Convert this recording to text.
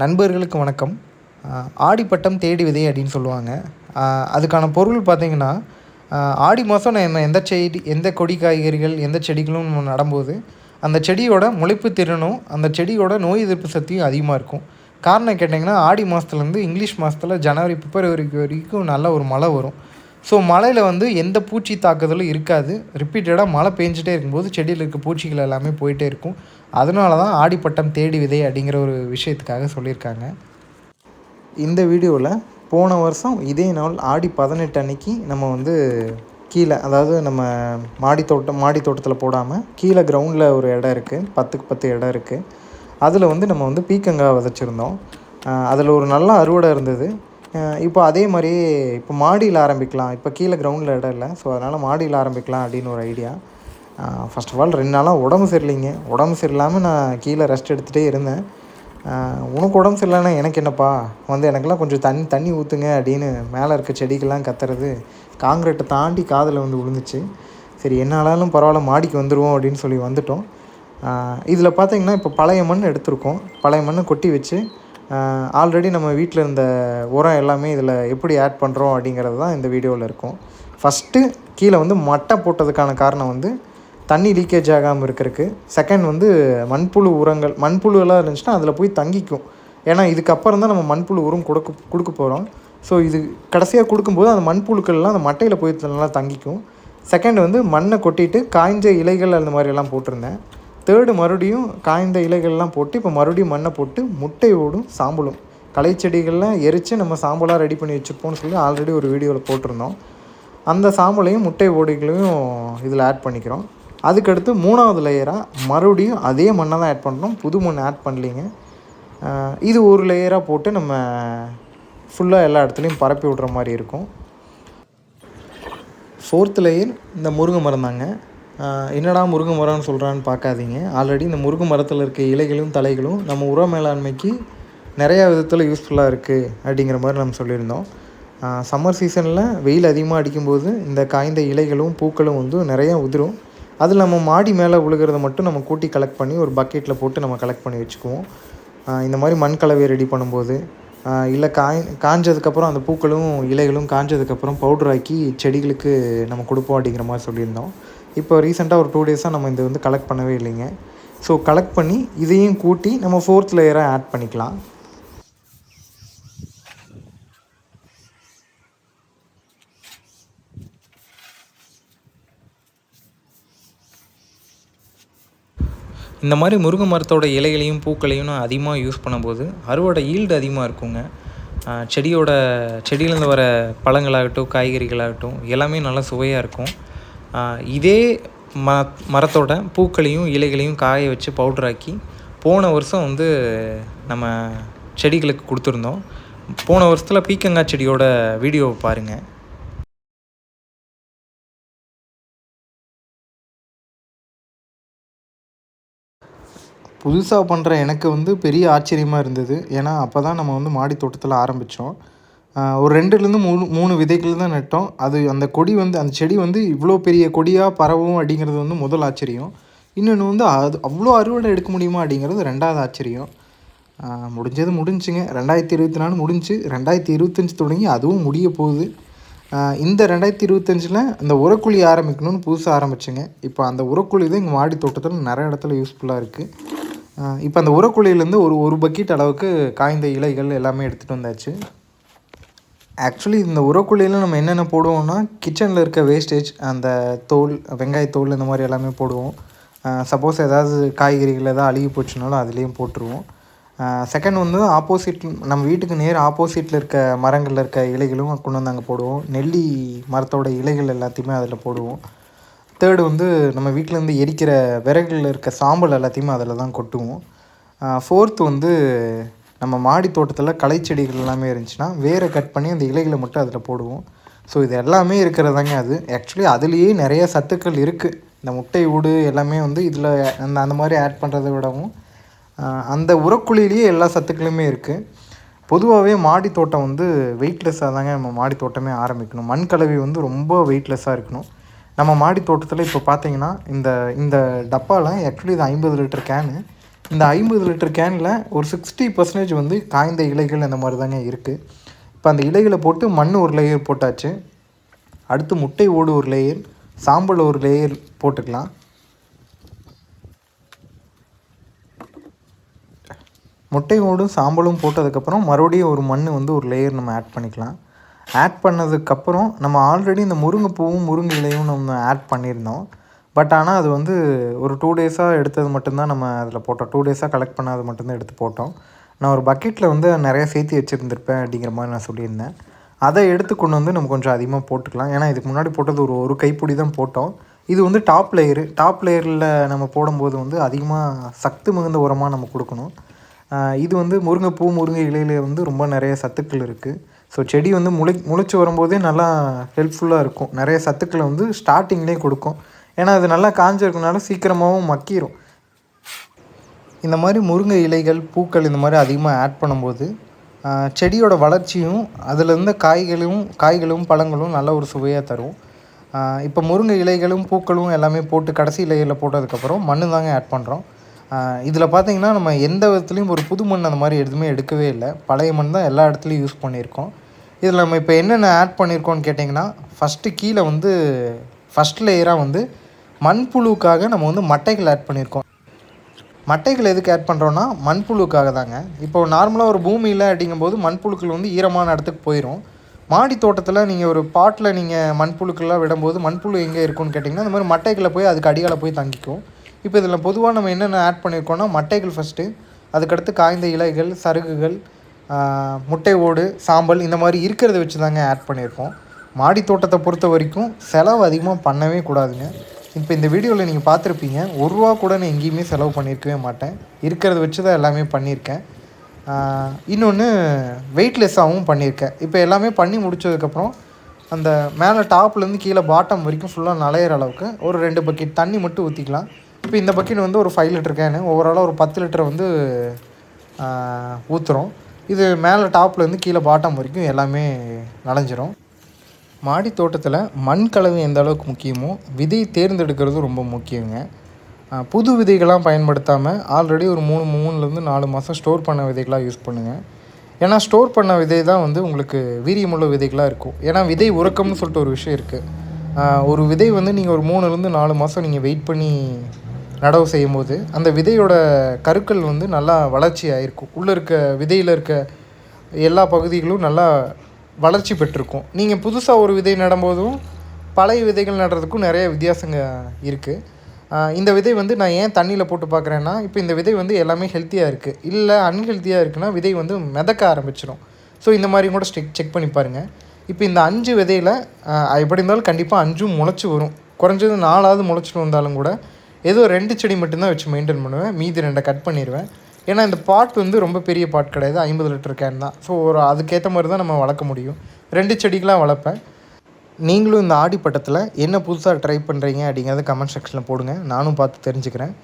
நண்பர்களுக்கு வணக்கம். ஆடிப்பட்டம் தேடி விதை அப்படின்னு சொல்லுவாங்க. அதுக்கான பொருள் பார்த்திங்கன்னா ஆடி மாதம் நம்ம எந்த செடி எந்த கொடி காய்கறிகள் எந்த செடிகளும் நம்ம நடும்போது அந்த செடியோட முளைப்பு திறனும் அந்த செடியோட நோய் எதிர்ப்பு சக்தியும் அதிகமாக இருக்கும். காரணம் கேட்டிங்கன்னா ஆடி மாதத்துலேருந்து இங்கிலீஷ் மாதத்தில் ஜனவரி பிப்ரவரி வரைக்கும் நல்ல ஒரு மழை வரும். ஸோ மழையில் வந்து எந்த பூச்சி தாக்குதலும் இருக்காது. ரிப்பீட்டடாக மழை பெஞ்சிட்டே இருக்கும்போது செடியில் இருக்க பூச்சிகள் எல்லாமே போயிட்டே இருக்கும். அதனால தான் ஆடிப்பட்டம் தேடி விதை அப்படிங்கிற ஒரு விஷயத்துக்காக சொல்லியிருக்காங்க. இந்த வீடியோவில் போன வருஷம் இதே நாள் ஆடி பதினெட்டு அன்னைக்கு நம்ம வந்து கீழே அதாவது நம்ம மாடி தோட்டம் மாடி தோட்டத்தில் போடாமல் கீழே கிரவுண்டில் ஒரு இடம் இருக்குது பத்துக்கு பத்து இடம் இருக்குது அதில் வந்து நம்ம வந்து பீக்கங்காய் விதைச்சிருந்தோம். அதில் ஒரு நல்ல அறுவடை இருந்தது. இப்போ அதே மாதிரி இப்போ மாடியில் ஆரம்பிக்கலாம். இப்போ கீழே கிரவுண்டில் இடம் இல்லை. ஸோ அதனால் மாடியில் ஆரம்பிக்கலாம் அப்படின்னு ஒரு ஐடியா ஃபஸ்ட் ஆஃப் ஆல் ரெண்டு நாளாக உடம்பு சரியில்லைங்க. உடம்பு சரியில்லாமல் நான் கீழே ரெஸ்ட் எடுத்துகிட்டே இருந்தேன். உனக்கு உடம்பு சரியில்லைன்னா எனக்கு என்னப்பா? வந்து எனக்கெல்லாம் கொஞ்சம் தண்ணி தண்ணி ஊற்றுங்க அப்படின்னு மேலே இருக்க செடிக்கெல்லாம் கத்துறது காங்கிரீட்டை தாண்டி காதில் வந்து விழுந்துச்சு. சரி என்ன ஆனாலும் பரவாயில்ல மாடிக்கு வந்துடுவோம் அப்படின்னு சொல்லி வந்துட்டோம். இதில் பார்த்தீங்கன்னா இப்போ பழைய மண் எடுத்திருக்கோம். பழைய மண்ணை கொட்டி வச்சு ஆல்ரெடி நம்ம வீட்டில் இருந்த உரம் எல்லாமே இதில் எப்படி ஆட் பண்ணுறோம் அப்படிங்கிறது தான் இந்த வீடியோவில் இருக்கும். ஃபஸ்ட்டு கீழே வந்து மட்டை போட்டதுக்கான காரணம் வந்து தண்ணி லீக்கேஜ் ஆகாமல் இருக்கிறதுக்கு. செகண்ட் வந்து மண்புழு உரங்கள் மண்புழுலாம் இருந்துச்சுன்னா அதில் போய் தங்கிக்கும். ஏன்னா இதுக்கப்புறம் தான் நம்ம மண்புழு உரம் கொடுக்க கொடுக்க போகிறோம் ஸோ இது கடைசியாக கொடுக்கும்போது அந்த மண்புழுக்கள்லாம் அந்த மட்டையில் போய் நல்லா தங்கிக்கும். செகண்ட் வந்து மண்ணை கொட்டிட்டு காய்ஞ்ச இலைகள் அந்த மாதிரியெல்லாம் போட்டிருந்தேன். தேர்டு மறுபடியும் காய்ந்த இலைகள்லாம் போட்டு இப்போ மறுபடியும் மண்ணை போட்டு முட்டையோடும் சாம்பலும். களை செடிகள்லாம் எரித்து நம்ம சாம்பலாக ரெடி பண்ணி வச்சுப்போம்னு சொல்லி ஆல்ரெடி ஒரு வீடியோவில் போட்டிருந்தோம். அந்த சாம்பலையும் முட்டை ஓடிகளையும் இதில் ஆட் பண்ணிக்கிறோம். அதுக்கடுத்து மூணாவது லேயராக மறுபடியும் அதே மண்ணை தான் ஆட் பண்ணுறோம் புது மண் ஆட் பண்ணலிங்க. இது ஒரு லேயராக போட்டு நம்ம ஃபுல்லாக எல்லா இடத்துலையும் பரப்பி விட்ற மாதிரி இருக்கும். ஃபோர்த் லேயர் இந்த முருங்கை மரம் தாங்க. என்னடா முருங்கை மரம்னு சொல்கிறான்னு பார்க்காதீங்க. ஆல்ரெடி இந்த முருங்கை மரத்தில் இருக்க இலைகளும் தலைகளும் நம்ம உர மேலாண்மைக்கு நிறையா விதத்தில் யூஸ்ஃபுல்லாக இருக்குது அப்படிங்கிற மாதிரி நம்ம சொல்லியிருந்தோம். சம்மர் சீசனில் வெயில் அதிகமாக அடிக்கும்போது இந்த காய்ந்த இலைகளும் பூக்களும் வந்து நிறையா உதிரும். அதில் நம்ம மாடி மேலே விழுகிறத மட்டும் நம்ம கூட்டி கலெக்ட் பண்ணி ஒரு பக்கெட்டில் போட்டு நம்ம கலெக்ட் பண்ணி வச்சுக்குவோம். இந்த மாதிரி மண் கலவையை ரெடி பண்ணும்போது இல்லை காய் காஞ்சதுக்கப்புறம் அந்த பூக்களும் இலைகளும் காஞ்சதுக்கப்புறம் பவுடர் ஆக்கி செடிகளுக்கு நம்ம கொடுப்போம் அப்படிங்கிற மாதிரி சொல்லியிருந்தோம். இப்போ ரீசெண்டாக ஒரு டூ டேஸாக நம்ம இதை வந்து கலெக்ட் பண்ணவே இல்லைங்க. ஸோ கலெக்ட் பண்ணி இதையும் கூட்டி நம்ம ஃபோர்த் லேயராக ஆட் பண்ணிக்கலாம். இந்த மாதிரி முருங்கை மரத்தோட இலைகளையும் பூக்களையும் நான் அதிகமாக யூஸ் பண்ணும்போது அறுவடை ஈல்டு அதிகமாக இருக்குங்க. செடியோட செடியிலேருந்து வர பழங்களாகட்டும் காய்கறிகளாகட்டும் எல்லாமே நல்லா சுவையாக இருக்கும். இதே ம மரத்தோட பூக்களையும் இலைகளையும் காய வச்சு பவுட்ராக்கி போன வருஷம் வந்து நம்ம செடிகளுக்கு கொடுத்துருந்தோம். போன வருஷத்தில் பீக்கங்காய் செடியோட வீடியோவை பாருங்கள் புதுசாக பண்ணுற எனக்கு வந்து பெரிய ஆச்சரியமாக இருந்தது. ஏன்னா அப்போ தான் நம்ம வந்து மாடி தோட்டத்தில் ஆரம்பித்தோம் ஒரு ரெண்டுலேருந்து மூணு மூணு விதைகள் தான் நட்டோம். அது அந்த கொடி வந்து அந்த செடி வந்து இவ்வளோ பெரிய கொடியாக பரவும் அப்படிங்கிறது வந்து முதல் ஆச்சரியம். இன்னொன்று வந்து அது அவ்வளோ அறுவடை எடுக்க முடியுமா அப்படிங்கிறது ரெண்டாவது ஆச்சரியம். முடிஞ்சது முடிஞ்சுங்க. ரெண்டாயிரத்தி இருபத்தி நாலு முடிஞ்சு ரெண்டாயிரத்தி இருபத்தஞ்சி தொடங்கி அதுவும் முடிய போகுது. இந்த ரெண்டாயிரத்தி இருபத்தஞ்சில் அந்த உரக்குழி ஆரம்பிக்கணும்னு புதுசாக ஆரம்பிச்சுங்க. இப்போ அந்த உரக்குழி தான் இங்கே மாடி தோட்டத்தில் நிறைய இடத்துல யூஸ்ஃபுல்லாக இருக்குது இப்போ அந்த உரக்குழியிலேருந்து ஒரு ஒரு பக்கெட் அளவுக்கு காய்ந்த இலைகள் எல்லாமே எடுத்துகிட்டு வந்தாச்சு. ஆக்சுவலி இந்த உரக்குழியில் நம்ம என்னென்ன போடுவோம்னா கிச்சனில் இருக்க வேஸ்டேஜ் அந்த தோல் வெங்காயத்தோல் இந்த மாதிரி எல்லாமே போடுவோம். சப்போஸ் ஏதாவது காய்கறிகள் எதாவது அழுகி போச்சுனாலும் அதுலேயும் போட்டுருவோம். செகண்ட் வந்து ஆப்போசிட் நம்ம வீட்டுக்கு நேர் ஆப்போசிட்டில் இருக்க மரங்களில் இருக்க இலைகளும் கொண்டு வந்து அங்கே போடுவோம். நெல்லி மரத்தோட இலைகள் எல்லாத்தையுமே அதில் போடுவோம். தேர்டு வந்து நம்ம வீட்டிலேருந்து எரிக்கிற விறகுகளில் இருக்க சாம்பல் எல்லாத்தையுமே அதில் தான் கொட்டுவோம். ஃபோர்த்து வந்து நம்ம மாடி தோட்டத்தில் களை செடிகள் எல்லாமே இருந்துச்சுன்னா வேரை கட் பண்ணி அந்த இலைகளை மட்டும் அதில் போடுவோம். ஸோ இது எல்லாமே இருக்கிறதாங்க அது. ஆக்சுவலி அதுலேயே நிறைய சத்துக்கள் இருக்குது இந்த முட்டை ஊடு எல்லாமே வந்து இதில் அந்த அந்த மாதிரி ஆட் பண்ணுறதை விடவும் அந்த உரக்குழியிலேயே எல்லா சத்துக்களுமே இருக்குது பொதுவாகவே மாடி தோட்டம் வந்து வெயிட்லெஸ்ஸாக தாங்க நம்ம மாடி தோட்டமே ஆரம்பிக்கணும். மண் கலவை வந்து ரொம்ப வெயிட்லெஸ்ஸாக இருக்கணும். நம்ம மாடி தோட்டத்தில் இப்போ பார்த்தீங்கன்னா இந்த இந்த டப்பாவில் ஆக்சுவலி இது ஐம்பது லிட்டர் கேனு இந்த ஐம்பது லிட்டர் கேனில் ஒரு சிக்ஸ்டி பர்சன்டேஜ் வந்து காய்ந்த இலைகள் அந்த மாதிரி தாங்க இருக்குது இப்போ அந்த இலைகளை போட்டு மண் ஒரு லேயர் போட்டாச்சு. அடுத்து முட்டை ஓடு ஒரு லேயர் சாம்பல் ஒரு லேயர் போட்டுக்கலாம். முட்டை ஓடும் சாம்பலும் போட்டதுக்கப்புறம் மறுபடியும் ஒரு மண் வந்து ஒரு லேயர் நம்ம ஆட் பண்ணிக்கலாம். ஆட் பண்ணதுக்கப்புறம் நம்ம ஆல்ரெடி இந்த முருங்கைப்பூவும் முருங்கை இலையும் நம்ம ஆட் பண்ணியிருந்தோம். பட் ஆனால் அது வந்து ஒரு டூ டேஸாக எடுத்தது மட்டும்தான் நம்ம அதில் போட்டோம். டூ டேஸாக கலெக்ட் பண்ணாத மட்டும்தான் எடுத்து போட்டோம். நான் ஒரு பக்கெட்டில் வந்து நிறைய சேர்த்து வச்சுருந்துருப்பேன் அப்படிங்கிற மாதிரி நான் சொல்லியிருந்தேன். அதை எடுத்து கொண்டு வந்து நம்ம கொஞ்சம் அதிகமாக போட்டுக்கலாம். ஏன்னா இதுக்கு முன்னாடி போட்டது ஒரு ஒரு கைப்பிடி தான் போட்டோம். இது வந்து டாப் லேயரு டாப் லேயரில் நம்ம போடும்போது வந்து அதிகமாக சத்து மிகுந்த உரமாக நம்ம கொடுக்கணும். இது வந்து முருங்கைப்பூ முருங்கை இலையில் வந்து ரொம்ப நிறைய சத்துக்கள் இருக்குது ஸோ செடி வந்து முளை முளைச்சி வரும்போதே நல்லா ஹெல்ப்ஃபுல்லாக இருக்கும். நிறைய சத்துக்களை வந்து ஸ்டார்டிங்லேயே கொடுக்கும். ஏன்னா அது நல்லா காஞ்சிருக்கனால சீக்கிரமாகவும் மக்கிரும். இந்த மாதிரி முருங்கை இலைகள் பூக்கள் இந்த மாதிரி அதிகமாக ஆட் பண்ணும்போது செடியோட வளர்ச்சியும் அதில் இருந்த காய்களும் காய்களும் பழங்களும் நல்ல ஒரு சுவையாக தரும். இப்போ முருங்கை இலைகளும் பூக்களும் எல்லாமே போட்டு கடைசி இலைகளில் போட்டதுக்கப்புறம் மண் தாங்க ஆட் பண்ணுறோம் இதில் பார்த்தீங்கன்னா நம்ம எந்த விதத்துலேயும் ஒரு புது மண் அந்த மாதிரி எதுவுமே எடுக்கவே இல்லை. பழைய மண் தான் எல்லா இடத்துலையும் யூஸ் பண்ணியிருக்கோம். இதில் நம்ம இப்போ என்னென்ன ஆட் பண்ணியிருக்கோன்னு கேட்டிங்கன்னா ஃபஸ்ட்டு கீழே வந்து ஃபஸ்ட் லேயராக வந்து மண்புழுக்காக நம்ம வந்து மட்டைகள் ஆட் பண்ணியிருக்கோம். மட்டைகள் எதுக்கு ஆட் பண்ணுறோன்னா மண்புழுக்காக தாங்க. இப்போ நார்மலாக ஒரு பூமியில் அப்படிங்கும்போது மண்புழுக்கள் வந்து ஈரமான இடத்துக்கு போயிடும் மாடி தோட்டத்தில் நீங்கள் ஒரு பாட்டில் நீங்கள் மண்புழுக்கள்லாம் விடும்போது மண்புழு எங்கே இருக்குன்னு கேட்டிங்கன்னா இந்த மாதிரி மட்டைகளை போய் அதுக்கு அடியால் போய் தங்கிக்கும். இப்போ இதில் பொதுவாக நம்ம என்னென்ன ஆட் பண்ணியிருக்கோன்னா மட்டைகள் ஃபஸ்ட்டு அதுக்கடுத்து காய்ந்த இலைகள் சருகுகள் முட்டை ஓடு சாம்பல் இந்த மாதிரி இருக்கிறத வச்சு தாங்க ஆட் பண்ணியிருக்கோம். மாடி தோட்டத்தை பொறுத்த வரைக்கும் செலவு அதிகமாக பண்ணவே கூடாதுங்க. இப்போ இந்த வீடியோவில் நீங்கள் பார்த்துருப்பீங்க. ஒரு ரூபா கூட நான் எங்கேயுமே செலவு பண்ணியிருக்கவே மாட்டேன். இருக்கிறத வச்சு தான் எல்லாமே பண்ணியிருக்கேன். இன்னொன்று வெயிட்லெஸ்ஸாகவும் பண்ணியிருக்கேன். இப்போ எல்லாமே பண்ணி முடித்ததுக்கப்புறம் அந்த மேலே டாப்லேருந்து கீழே பாட்டம் வரைக்கும் ஃபுல்லாக நலையிற அளவுக்கு ஒரு ரெண்டு பக்கெட் தண்ணி மட்டும் ஊற்றிக்கலாம் இப்போ இந்த பக்கெட் வந்து ஒரு ஃபைவ் லிட்டர் கேனு ஓவராலாக ஒரு பத்து லிட்டர் வந்து ஊற்றுறோம் இது மேலே டாப்லேருந்து கீழே பாட்டம் வரைக்கும் எல்லாமே நனைஞ்சிரும். மாடி தோட்டத்தில் மண் கலவை எந்த அளவுக்கு முக்கியமோ விதை தேர்ந்தெடுக்கிறது ரொம்ப முக்கியங்க. புது விதைகள்லாம் பயன்படுத்தாமல் ஆல்ரெடி ஒரு மூணு மூணுலேருந்து நாலு மாதம் ஸ்டோர் பண்ண விதைகளாக யூஸ் பண்ணுங்கள் ஏன்னா ஸ்டோர் பண்ண விதை தான் வந்து உங்களுக்கு வீரியமுள்ள விதைகளாக இருக்கும். ஏன்னா விதை உறக்கம்னு சொல்லிட்டு ஒரு விஷயம் இருக்குது ஒரு விதை வந்து நீங்கள் ஒரு மூணுலேருந்து நாலு மாதம் நீங்கள் வெயிட் பண்ணி நடவு செய்யும்போது அந்த விதையோட கருக்கள் வந்து நல்லா வளர்ச்சி ஆகிருக்கும் உள்ளே இருக்க விதையில் இருக்க எல்லா பகுதிகளும் நல்லா வளர்ச்சி பெற்றிருக்கும். நீங்கள் புதுசாக ஒரு விதை நடும்போதும் பழைய விதைகள் நடுறதுக்கும் நிறைய வித்தியாசங்க இருக்குது இந்த விதை வந்து நான் ஏன் தண்ணியில் போட்டு பார்க்குறேன்னா இப்போ இந்த விதை வந்து எல்லாமே ஹெல்த்தியாக இருக்குது இல்லை அன்ஹெல்த்தியாக இருக்குன்னா விதை வந்து மிதக்க ஆரம்பிச்சிடும் ஸோ இந்த மாதிரி கூட ஸ்டெக் செக் பண்ணி பாருங்கள் இப்போ இந்த அஞ்சு விதையில் எப்படி இருந்தாலும் கண்டிப்பாக அஞ்சும் முளைச்சி வரும். குறைஞ்சது நாலாவது முளைச்சிட்டு வந்தாலும் கூட ஏதோ ரெண்டு செடி மட்டும்தான் வச்சு மெயின்டைன் பண்ணுவேன். மீதி ரெண்டை கட் பண்ணிடுவேன் ஏன்னா இந்த பாட் வந்து ரொம்ப பெரிய பாட் கிடையாது. ஐம்பது லிட்டர் கேன் தான். ஸோ ஒரு அதுக்கேற்ற மாதிரி தான் நம்ம வளர்க்க முடியும். ரெண்டு செடிக்கெலாம் வளர்ப்பேன். நீங்களும் இந்த ஆடி பட்டத்தில் என்ன புதுசாக ட்ரை பண்ணுறீங்க அப்படிங்கிறத கமெண்ட் செக்ஷனில் போடுங்க. நானும் பார்த்து தெரிஞ்சுக்கிறேன்.